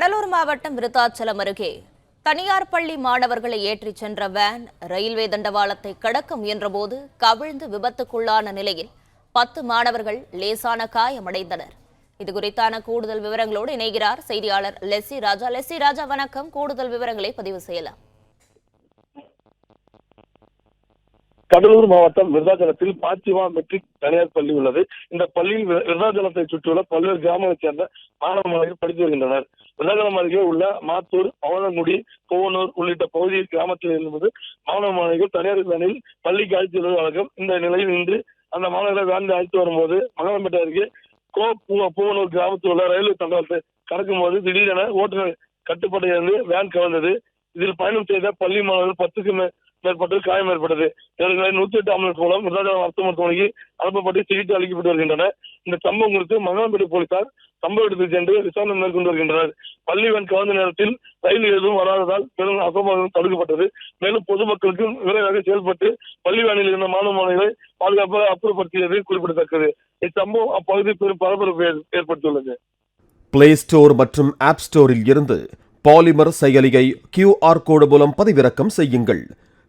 கடலூர் மாவட்டம் விருத்தாச்சலம் அருகே தனியார் பள்ளி மாணவர்களை ஏற்றிச் சென்ற வேன் ரயில்வே தண்டவாளத்தை கடக்க முயன்றபோது கவிழ்ந்து விபத்துக்குள்ளான நிலையில் பத்து மாணவர்கள் லேசான காயமடைந்தனர். இது குறித்தான கூடுதல் விவரங்களோடு இணைகிறார் செய்தியாளர் லெஸ்ஸி ராஜா. லெஸ்ஸி ராஜா வணக்கம். கூடுதல் விவரங்களை பதிவு செய்யலாம். கடலூர் மாவட்டம் விருதாச்சலத்தில் பாத்திமா மெட்ரிக் தனியார் பள்ளி உள்ளது. இந்த பள்ளியில் விருதாச்சலத்தை சுற்றியுள்ள பல்வேறு கிராமங்களைச் சேர்ந்த மாணவ மாணவிகள் படித்து வருகின்றனர். விருதாச்சலம் அருகே உள்ள மாத்தூர் அவலங்குடி கோவனூர் உள்ளிட்ட பகுதியில் கிராமத்தில் இருந்து மாணவ மாணவிகள் தனியார் வேனில் பள்ளிக்கு அழைத்து வருவது வழக்கம் இந்த நிலையில் இன்று அந்த மாணவர்களை வேனில் அழைத்து வரும்போது மங்களம்பேட்டை அருகே கோ பூவனூர் கிராமத்தில் உள்ள ரயில்வே தண்டவாளத்தை கடக்கும் போது திடீரென ஓட்டுநர் கட்டுப்பாட்டிலிருந்து வேன் கவர்ந்தது இதில் பயணம் செய்த பள்ளி மாணவர்கள் பத்துக்கும் மேற்பட்டது காயம் ஏற்பட்டது. இவர்களை நூத்தி எட்டு ஆம்புலன்ஸ் மூலம் விருதாச்சலம் அரசு மருத்துவமனைக்கு அனுப்பப்பட்டு சிகிச்சை அளிக்கப்பட்டு வருகின்றனர் இந்த சம்பவம் குறித்து மங்களம்பேட்டை போலீசார் சம்பவ இடத்துக்கு சென்று விசாரணை மேற்கொண்டு வருகின்றனர். பள்ளி வேன் கவர்ந்த நேரத்தில் ரயில் எதுவும் வராததால் பெரும் அசம்பாவிதம் தடுக்கப்பட்டது. மேலும் பொதுமக்களுக்கு விரைவாக செயல்பட்டு பள்ளி வேனில் இருந்த மாணவ மாணவிகளை பாதுகாப்பாக அப்புறப்படுத்தியது குறிப்பிடத்தக்கது. இச்சம்பவம் அப்பகுதி பெரும் பரபரப்பு ஏற்படுத்தியுள்ளது. பிளே ஸ்டோர் மற்றும் ஆப் ஸ்டோரில் இருந்து பாலிமர் செயலியை கியூஆர் கோடு மூலம் பதிவிறக்கம் செய்யுங்கள்.